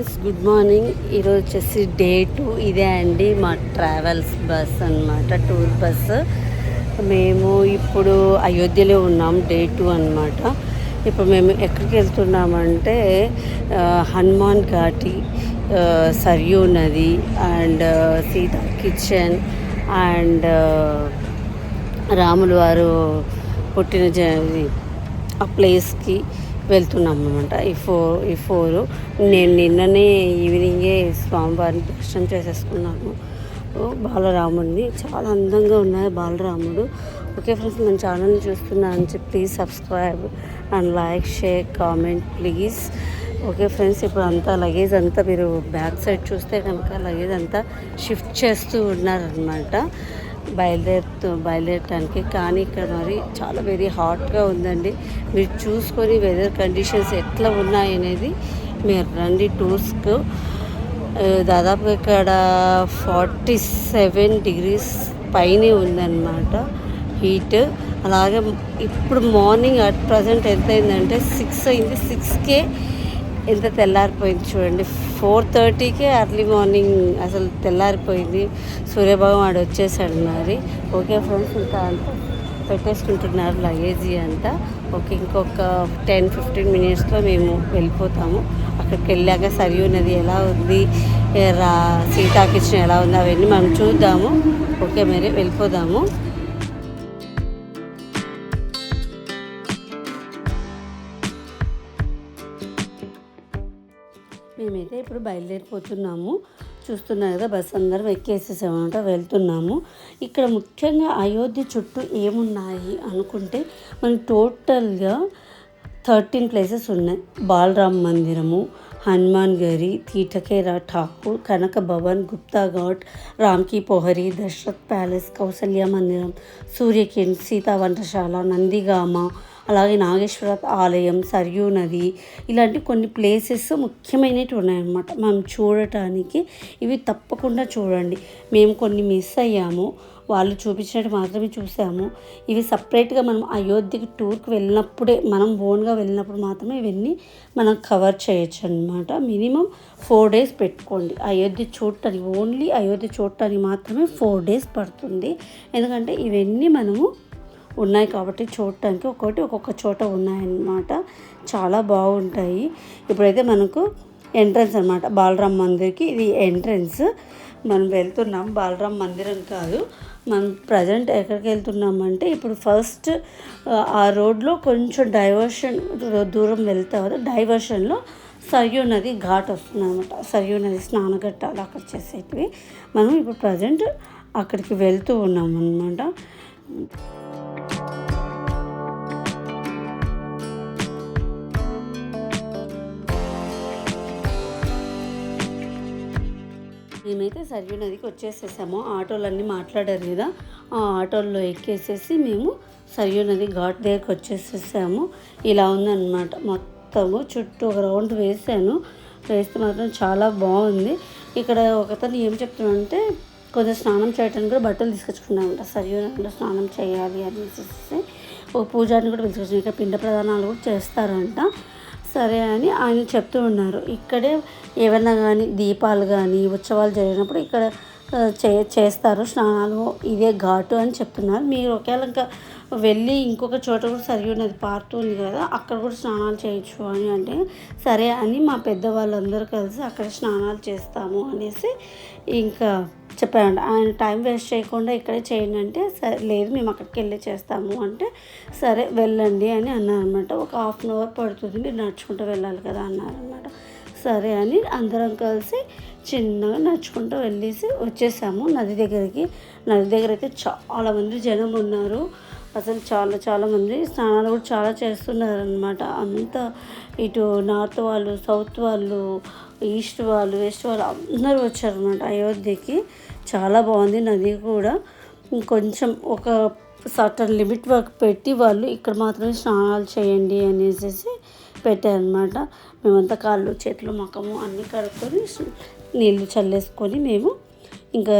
Friends good morning ఈరోజు వచ్చేసి day two ఇదే అండి మా ట్రావెల్స్ బస్ అన్నమాట టూర్ బస్ మేము ఇప్పుడు అయోధ్యలో ఉన్నాం డే టూ అనమాట ఇప్పుడు మేము ఎక్కడికి వెళ్తున్నామంటే హనుమాన్ ఘాటి ఆ, సరియూ నది and Sita kitchen and Ramulu వారు పుట్టిన జ- ఆ ప్లేస్కి వెళ్తున్నాం అనమాట ఈ ఫోర్ ఈ ఫోర్. నేను నిన్ననే ఈవినింగే స్వామివారిని దర్శనం చేసేసుకున్నాను. ఓ, బాలరాముడిని. చాలా అందంగా ఉన్నారు బాలరాముడు. ఓకే ఫ్రెండ్స్ మన ఛానల్ని చూస్తున్నాను చెప్పి please subscribe and like share comment please. Okay friends ఇప్పుడు అంతా లగేజ్ అంతా మీరు బ్యాక్ సైడ్ చూస్తే కనుక లగేజ్ అంతా షిఫ్ట్ చేస్తూ ఉన్నారనమాట బయలుదేరుతూ బయలుదేరటానికి. కానీ ఇక్కడ మరి చాలా వెరీ హాట్గా ఉందండి. మీరు చూసుకొని వెదర్ కండిషన్స్ ఎట్లా ఉన్నాయనేది మీరు రండి. టూర్స్కు దాదాపు ఇక్కడ ఫార్టీ సెవెన్ డిగ్రీస్ పైనే ఉందన్నమాట హీట్ అలాగే ఇప్పుడు మార్నింగ్ అట్ ప్రజెంట్ ఎంత అయిందంటే సిక్స్ అయింది. సిక్స్కే ఎంత తెల్లారిపోయింది చూడండి. ఫోర్ థర్టీకే అర్లీ మార్నింగ్ అసలు తెల్లారిపోయింది. సూర్యభగవాడు వచ్చేసాడు మరి. ఓకే ఫ్రెండ్స్ ఇంకా అంతా పెట్టేసుకుంటున్నారు లగేజీ అంతా. ఓకే ఇంకొక టెన్ ఫిఫ్టీన్ మినిట్స్లో మేము వెళ్ళిపోతాము. అక్కడికి వెళ్ళాక సరి నది ఎలా ఉంది? రా సీతా కిచెన్ ఎలా ఉంది? అవన్నీ మనం చూద్దాము. ఓకే మరి వెళ్ళిపోదాము. అయితే ఇప్పుడు బయలుదేరిపోతున్నాము. చూస్తున్నారు కదా బస్సు అందరం ఎక్కేసేసామన్నమాట వెళ్తున్నాము. ఇక్కడ ముఖ్యంగా అయోధ్య చుట్టూ ఏమున్నాయి అనుకుంటే మనం టోటల్గా థర్టీన్ ప్లేసెస్ ఉన్నాయి. బాలరామ్ మందిరము హనుమాన్ గరి తీటకేరా ఠాకూర్ కనక భవన్ గుప్తా ఘాట్ రామ్కి పోహరి దశరథ్ ప్యాలెస్ కౌసల్య మందిరం సూర్యకిరణ్ సీతా వంటశాల నందిగామ అలాగే నాగేశ్వర ఆలయం సరియూ నది ఇలాంటి కొన్ని ప్లేసెస్ ముఖ్యమైనవి ఉన్నాయన్నమాట. మనం చూడటానికి ఇవి తప్పకుండా చూడండి. మేము కొన్ని మిస్ అయ్యాము. వాళ్ళు చూపించినట్టు మాత్రమే చూసాము. ఇవి సపరేట్గా మనం అయోధ్యకి టూర్కి వెళ్ళినప్పుడే మనం ఓన్గా వెళ్ళినప్పుడు మాత్రమే ఇవన్నీ మనం కవర్ చేయొచ్చు అనమాట మినిమం ఫోర్ డేస్ పెట్టుకోండి. అయోధ్య చూడటానికి ఓన్లీ అయోధ్య చూడటానికి మాత్రమే ఫోర్ డేస్ పడుతుంది. ఎందుకంటే ఇవన్నీ మనము ఉన్నాయి కాబట్టి చూడటానికి ఒక్కొక్కటి ఒక్కొక్క చోట ఉన్నాయన్నమాట. చాలా బాగుంటాయి. ఇప్పుడైతే మనకు ఎంట్రన్స్ అనమాట బాలరామ్ మందిర్కి ఇది ఎంట్రన్స్ మనం వెళ్తున్నాం. బాలరామ్ మందిరం కాదు. మనం ప్రజెంట్ ఎక్కడికి వెళ్తున్నామంటే ఇప్పుడు ఫస్ట్ ఆ రోడ్లో కొంచెం డైవర్షన్ దూరం వెళ్తే కదా డైవర్షన్లో సరియు నది ఘాట్ వస్తుంది అనమాట సరియు నది స్నానఘట్టాలు అక్కడ చేసేటివి. మనం ఇప్పుడు ప్రజెంట్ అక్కడికి వెళ్తూ ఉన్నాం అనమాట మేమైతే సరియు నదికి వచ్చేసేసాము. ఆటోలన్నీ మాట్లాడారు కదా ఆ ఆటోల్లో ఎక్కేసేసి మేము సర్యూ నది ఘాట్ దగ్గరికి వచ్చేసేసాము. ఇలా ఉందన్నమాట. మొత్తము చుట్టూ ఒక రౌండ్ వేసాను. వేస్తే మాత్రం చాలా బాగుంది. ఇక్కడ ఒకతను ఏం చెప్తున్నాడంటే కొంచెం స్నానం చేయడానికి కూడా బట్టలు తీసుకొచ్చుకున్నామంట సరియు నదిలో స్నానం చేయాలి అనేసి ఒక పూజారిని కూడా పిలుచుకొచ్చాను ఇక్కడ పిండ ప్రదానాలు కూడా చేస్తారంట. సరే అని ఆయన చెప్తూ ఉన్నారు. ఇక్కడే ఏమైనా కానీ దీపాలు కానీ ఉత్సవాలు జరిగినప్పుడు ఇక్కడ చే చేస్తారు. స్నానాలు ఇదే ఘాటు అని చెప్తున్నారు. మీరు ఒకవేళ ఇంకా వెళ్ళి ఇంకొక చోట కూడా సరి ఉన్నది పార్ట్ ఉంది కదా అక్కడ కూడా స్నానాలు చేయొచ్చు అని అంటే సరే అని మా పెద్దవాళ్ళందరూ కలిసి అక్కడ స్నానాలు చేస్తాము అనేసి ఇంకా చెప్పారంట. ఆయన టైం వేస్ట్ చేయకుండా ఇక్కడే చేయండి అంటే సరే లేదు మేము అక్కడికి వెళ్ళి చేస్తాము అంటే సరే వెళ్ళండి అని అన్నారనమాట ఒక హాఫ్ అన్ అవర్ పడుతుంది మీరు నడుచుకుంటూ వెళ్ళాలి కదా అన్నారనమాట సరే అని అందరం కలిసి చిన్నగా నడుచుకుంటూ వెళ్ళేసి వచ్చేసాము. నది దగ్గరికి. నది దగ్గర అయితే చాలామంది జనం ఉన్నారు. అసలు చాలా చాలామంది స్నానాలు కూడా చాలా చేస్తున్నారు అనమాట అంతా ఇటు నార్త్ వాళ్ళు సౌత్ వాళ్ళు ఈస్ట్ వాళ్ళు వెస్ట్ వాళ్ళు అందరూ వచ్చారనమాట అయోధ్యకి. చాలా బాగుంది నది కూడా. కొంచెం ఒక సర్టన్ లిమిట్ వరకు పెట్టి వాళ్ళు ఇక్కడ మాత్రమే స్నానాలు చేయండి అనేసి పెట్టారనమాట మేమంతా కాళ్ళు చేతులు ముఖము అన్నీ కడుక్కొని నీళ్ళు చల్లేసుకొని మేము ఇంకా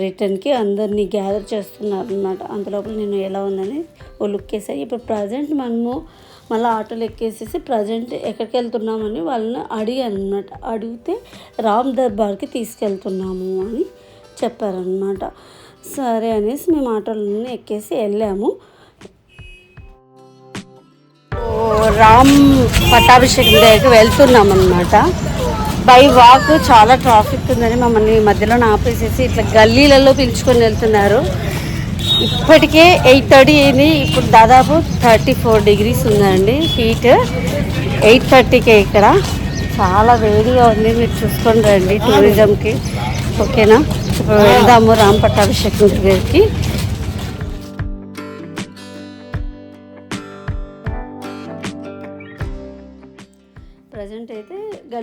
రిటర్న్కి అందరినీ గ్యాదర్ చేస్తున్నారు అనమాట అంతలోపల నేను ఎలా ఉందని ఓ లుక్ వేసాయి. ఇప్పుడు ప్రజెంట్ మనము మళ్ళీ ఆటోలు ఎక్కేసేసి ప్రజెంట్ ఎక్కడికి వెళ్తున్నామని వాళ్ళని అడిగాను అనమాట అడిగితే రామ్ దర్బార్కి తీసుకెళ్తున్నాము అని చెప్పారనమాట సరే అనేసి మేము ఆటోలన్నీ ఎక్కేసి వెళ్ళాము. రామ్ పట్టాభిషేకం దగ్గరికి వెళ్తున్నాం అనమాట బై వాక్ చాలా ట్రాఫిక్ ఉందని మమ్మల్ని మధ్యలో ఆపేసేసి ఇట్లా గల్లీలలో పిలుచుకొని వెళ్తున్నారు. ఇప్పటికే ఎయిట్ థర్టీ అయింది. ఇప్పుడు దాదాపు థర్టీ ఫోర్ డిగ్రీస్ ఉందండి హీట్. ఎయిట్ థర్టీకే ఇక్కడ. చాలా వేడిగా ఉంది. మీరు చూసుకొని రండి టూరిజంకి. ఓకేనా? ఇప్పుడు వెళ్దాము రాంపట్టాభిషేకం దగ్గరికి.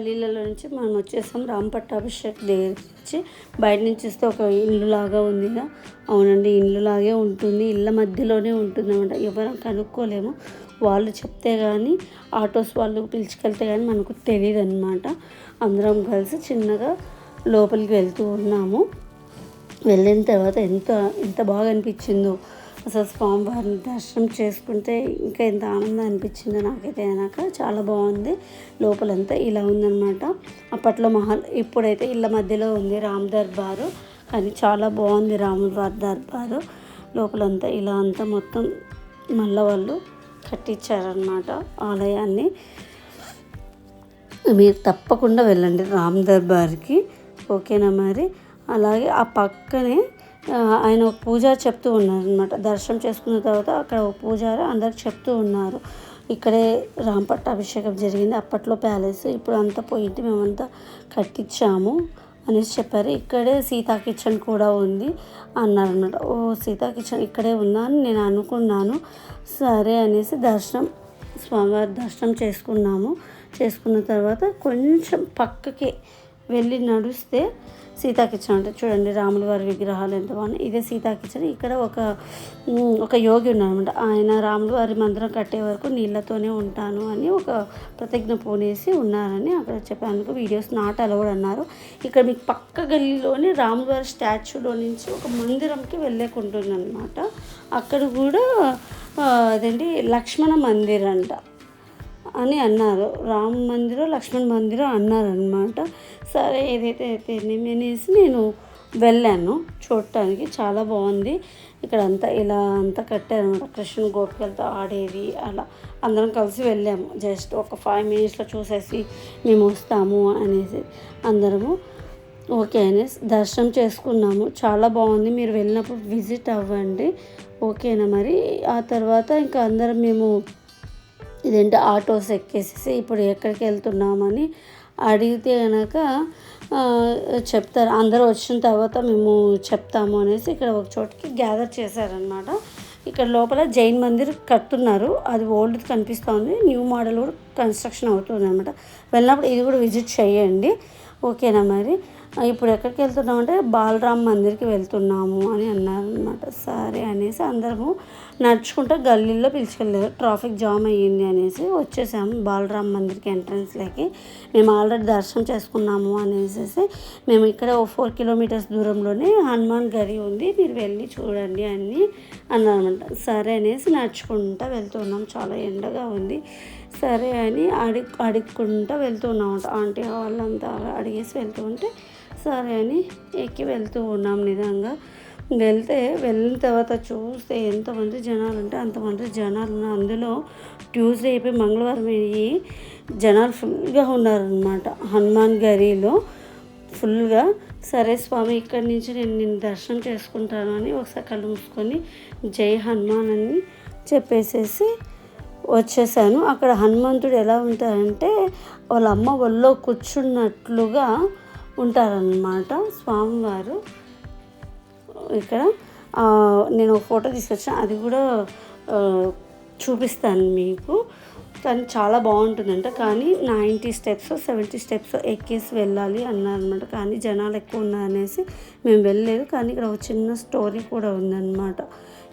గల్లీలలో నుంచి మనం వచ్చేసాం రామ్ పట్టాభిషేక్ దగ్గరికి బయట నుంచి చూస్తే ఒక ఇల్లు లాగా ఉందిగా అవునండి ఇల్లు లాగే ఉంటుంది. ఇళ్ళ మధ్యలోనే ఉంటుంది అనమాట ఎవరం కనుక్కోలేము. వాళ్ళు చెప్తే కానీ ఆటోస్ వాళ్ళు పిలుచుకెళ్తే కానీ మనకు తెలియదు అనమాట అందరం కలిసి చిన్నగా లోపలికి వెళ్తూ ఉన్నాము. వెళ్ళిన తర్వాత ఎంత ఎంత బాగా అనిపించిందో. అసలు స్వామివారిని దర్శనం చేసుకుంటే ఇంకా ఎంత ఆనందం అనిపించిందో నాకైతే అయినాక చాలా బాగుంది. లోపలంతా ఇలా ఉందన్నమాట. అప్పట్లో మహల్ ఇప్పుడైతే ఇళ్ళ మధ్యలో ఉంది రామ్ దర్బారు. కానీ చాలా బాగుంది రాములవారి దర్బారు. లోపలంతా ఇలా అంతా మొత్తం మళ్ళీ వాళ్ళు కట్టించారనమాట ఆలయాన్ని. మీరు తప్పకుండా వెళ్ళండి రామ్ దర్బార్కి. ఓకేనా మరి? అలాగే ఆ పక్కనే ఆయన ఒక పూజారి చెప్తూ ఉన్నారు అనమాట దర్శనం చేసుకున్న తర్వాత అక్కడ ఒక పూజారి అందరికి చెప్తూ ఉన్నారు. ఇక్కడే రాంపట్ట అభిషేకం జరిగింది. అప్పట్లో ప్యాలెస్ ఇప్పుడు అంతా పోయింది. మేమంతా కట్టించాము అనేసి చెప్పారు. ఇక్కడే సీతా కిచెన్ కూడా ఉంది అన్నారు అనమాట ఓ సీతా కిచెన్ ఇక్కడే ఉందా అని నేను అనుకున్నాను. సరే అనేసి దర్శనం స్వామివారి దర్శనం చేసుకున్నాము. చేసుకున్న తర్వాత కొంచెం పక్కకి వెళ్ళి నడిస్తే సీతా కిచెన్ అంటే చూడండి రాముల వారి విగ్రహాలు ఎంత బాగున్నాయి. ఇదే సీతా కిచెన్ ఇక్కడ ఒక ఒక యోగి ఉన్నారనమాట ఆయన రాముల వారి మందిరం కట్టే వరకు నీళ్ళతోనే ఉంటాను అని ఒక ప్రతిజ్ఞ పోనేసి ఉన్నారని అక్కడ చెప్పాను వీడియోస్ నాట్ అలవడ్ అన్నారు. ఇక్కడ మీకు పక్క గల్లీలోని రాముల వారి స్టాచ్యూలో నుంచి ఒక మందిరంకి వెళ్ళేకుంటుందన్నమాట అక్కడ కూడా అదేంటి? లక్ష్మణ మందిర్ అంట అని అన్నారు. రామ్ మందిరం లక్ష్మణ్ మందిరం అన్నారనమాట సరే ఏదైతే అయితే అనేసి నేను వెళ్ళాను. చూడటానికి చాలా బాగుంది. ఇక్కడ అంతా ఇలా అంతా కట్టారనమాట కృష్ణ గోపికలతో ఆడేది అలా అందరం కలిసి వెళ్ళాము. జస్ట్ ఒక ఫైవ్ మినిట్స్లో చూసేసి మేము వస్తాము అనేసి అందరము ఓకే అనేసి దర్శనం చేసుకున్నాము. చాలా బాగుంది. మీరు వెళ్ళినప్పుడు విజిట్ అవ్వండి. ఓకేనా మరి? ఆ తర్వాత ఇంకా అందరం మేము ఇదేంటి ఆటోస్ ఎక్కేసేసి ఇప్పుడు ఎక్కడికి వెళ్తున్నామని అడిగితే కనుక చెప్తారు. అందరూ వచ్చిన తర్వాత మేము చెప్తాము అనేసి ఇక్కడ ఒక చోటికి గ్యాదర్ చేశారనమాట ఇక్కడ లోపల జైన్ మందిర్ కడుతున్నారు. అది ఓల్డ్ కనిపిస్తుంది. న్యూ మోడల్ కూడా కన్స్ట్రక్షన్ అవుతుంది అనమాట వెళ్ళినప్పుడు ఇది కూడా విజిట్ చేయండి. ఓకేనా మరి? ఇప్పుడు ఎక్కడికి వెళ్తున్నాం అంటే బాలరామ్ మందిర్కి వెళ్తున్నాము అని అన్నారు అనమాట సరే అనేసి అందరము నడుచుకుంటూ గల్లీలో పిలుచుకెళ్ళారు. ట్రాఫిక్ జామ్ అయ్యింది అనేసి వచ్చేసాము. బాలరామ్ మందిర్కి ఎంట్రన్స్లోకి మేము ఆల్రెడీ దర్శనం చేసుకున్నాము అనేసి మేము ఇక్కడ ఓ ఫోర్ కిలోమీటర్స్ దూరంలోనే హనుమాన్ గరి ఉంది. మీరు వెళ్ళి చూడండి అని అన్నారనమాట సరే అనేసి నడుచుకుంటూ వెళ్తున్నాం. చాలా ఎండగా ఉంది. సరే అని అడిగి అడుక్కుంటూ వెళ్తున్నాం ఆంటీ వాళ్ళంతా అడిగేసి వెళ్తూ ఉంటే సరే అని ఎక్కి వెళ్తూ ఉన్నాం నిజంగా. వెళ్తే వెళ్ళిన తర్వాత చూస్తే ఎంతమంది జనాలు ఉంటే అంతమంది జనాలు ఉన్నారు. అందులో ట్యూస్డే అయిపోయి మంగళవారం అయ్యి జనాలు ఫుల్గా ఉన్నారనమాట హనుమాన్ గరిలో ఫుల్గా సరే స్వామి ఇక్కడి నుంచి నేను నిన్ను దర్శనం చేసుకుంటాను అని ఒకసారి కళ్ళు మూసుకొని జై హనుమాన్ అని చెప్పేసేసి వచ్చేసాను. అక్కడ హనుమంతుడు ఎలా ఉంటారంటే వాళ్ళ అమ్మ ఒళ్ళో కూర్చున్నట్లుగా ఉంటారనమాట స్వామివారు ఇక్కడ. నేను ఒక ఫోటో తీసుకొచ్చాను. అది కూడా చూపిస్తాను మీకు. కానీ చాలా బాగుంటుందంట. కానీ నైంటీ స్టెప్స్ సెవెంటీ స్టెప్స్ ఎక్కేసి వెళ్ళాలి అన్నారనమాట కానీ జనాలు ఎక్కువ ఉన్నారనేసి మేము వెళ్ళలేదు. కానీ ఇక్కడ ఒక చిన్న స్టోరీ కూడా ఉందన్నమాట.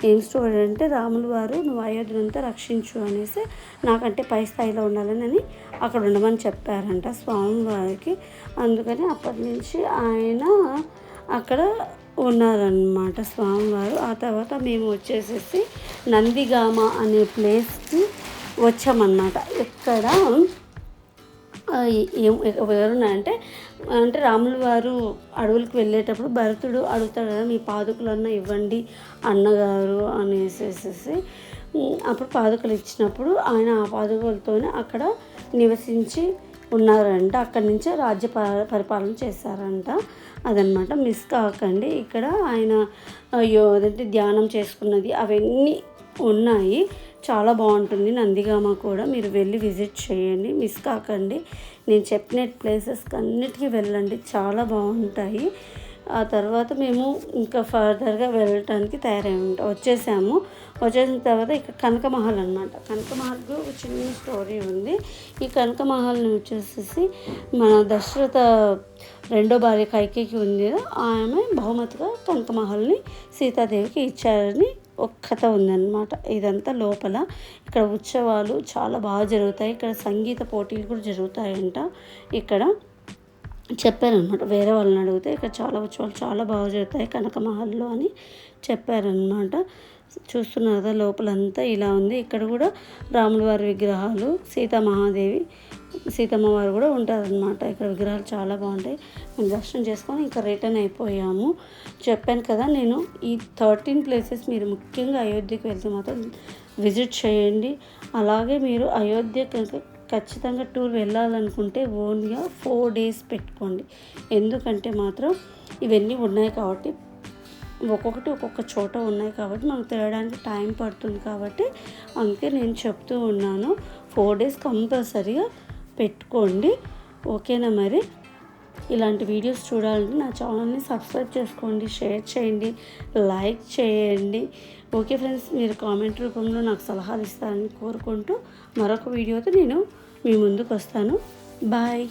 ఏం స్టోరీ అంటే రాములు వారు నువ్వు అయోధ్యనంతా రక్షించు అనేసి నాకంటే పై స్థాయిలో ఉండాలని అక్కడ ఉండమని చెప్పారంట స్వామి వారికి అందుకని అప్పటి నుంచి ఆయన అక్కడ ఉన్నారనమాట స్వామివారు. ఆ తర్వాత మేము వచ్చేసేసి నందిగామ అనే ప్లేస్కి వచ్చామన్నమాట. ఇక్కడ ఏం ఎవరున్నారంటే అంటే రాములు వారు అడవులకు వెళ్ళేటప్పుడు భరతుడు అడుగుతాడు కదా మీ పాదుకలన్నా ఇవ్వండి అన్నగారు అనేసేసి అప్పుడు పాదుకలు ఇచ్చినప్పుడు ఆయన ఆ పాదుకలతోనే అక్కడ నివసించి ఉన్నారంట. అక్కడి నుంచే రాజ్య ప- పరిపాలన చేశారంట. అదనమాట మిస్ కాకండి. ఇక్కడ ఆయన అయ్యో అదంటే ధ్యానం చేసుకున్నది అవన్నీ ఉన్నాయి. చాలా బాగుంటుంది. నందిగామ కూడా మీరు వెళ్ళి విజిట్ చేయండి. మిస్ కాకండి. నేను చెప్పిన ప్లేసెస్కి అన్నిటికీ వెళ్ళండి. చాలా బాగుంటాయి. ఆ తర్వాత మేము ఇంకా ఫర్దర్గా వెళ్ళటానికి తయారై ఉంటాం వచ్చేసాము. వచ్చేసిన తర్వాత ఇక్కడ కనకమహల్ అనమాట కనకమహల్కి ఒక చిన్న స్టోరీ ఉంది. ఈ కనకమహల్ని వచ్చేసేసి మన దశరథ రెండో భార్య కైకేకి ఉంది ఆమె బహుమతిగా కనకమహల్ని సీతాదేవికి ఇచ్చారని ఒక కథ ఉందన్నమాట. ఇదంతా లోపల ఇక్కడ ఉత్సవాలు చాలా బాగా జరుగుతాయి. ఇక్కడ సంగీత పోటీలు కూడా జరుగుతాయంట. ఇక్కడ చెప్పారనమాట వేరే వాళ్ళని అడిగితే ఇక్కడ చాలా ఉత్సవాలు చాలా బాగా జరుగుతాయి కనకమహల్లో అని చెప్పారనమాట చూస్తున్నారు కదా లోపలంతా ఇలా ఉంది. ఇక్కడ కూడా రాముల వారి విగ్రహాలు సీతామహాదేవి సీతమ్మ వారు కూడా ఉంటారనమాట ఇక్కడ విగ్రహాలు చాలా బాగుంటాయి. మేము దర్శనం చేసుకొని ఇంకా రిటర్న్ అయిపోయాము. చెప్పాను కదా నేను ఈ థర్టీన్ ప్లేసెస్ మీరు ముఖ్యంగా అయోధ్యకి వెళ్తే మాత్రం విజిట్ చేయండి. అలాగే మీరు అయోధ్య కనుక ఖచ్చితంగా టూర్ వెళ్ళాలనుకుంటే ఓన్గా ఫోర్ డేస్ పెట్టుకోండి. ఎందుకంటే మాత్రం ఇవన్నీ ఉన్నాయి కాబట్టి ఒక్కొక్కటి ఒక్కొక్క చోట ఉన్నాయి కాబట్టి మనకు తిరగడానికి టైం పడుతుంది కాబట్టి అందుకే నేను చెప్తూ ఉన్నాను. ఫోర్ డేస్ కంపల్సరీగా పెట్టుకోండి. ఓకేనా మరి? ఇలాంటి వీడియోస్ చూడాలంటే నా ఛానల్ని సబ్స్క్రైబ్ చేసుకోండి షేర్ చేయండి లైక్ చేయండి. ఓకే ఫ్రెండ్స్ మీరు కామెంట్ రూపంలో నాకు సలహాలు ఇస్తారని కోరుకుంటూ మరొక వీడియోతో నేను మీ ముందుకు వస్తాను. బాయ్.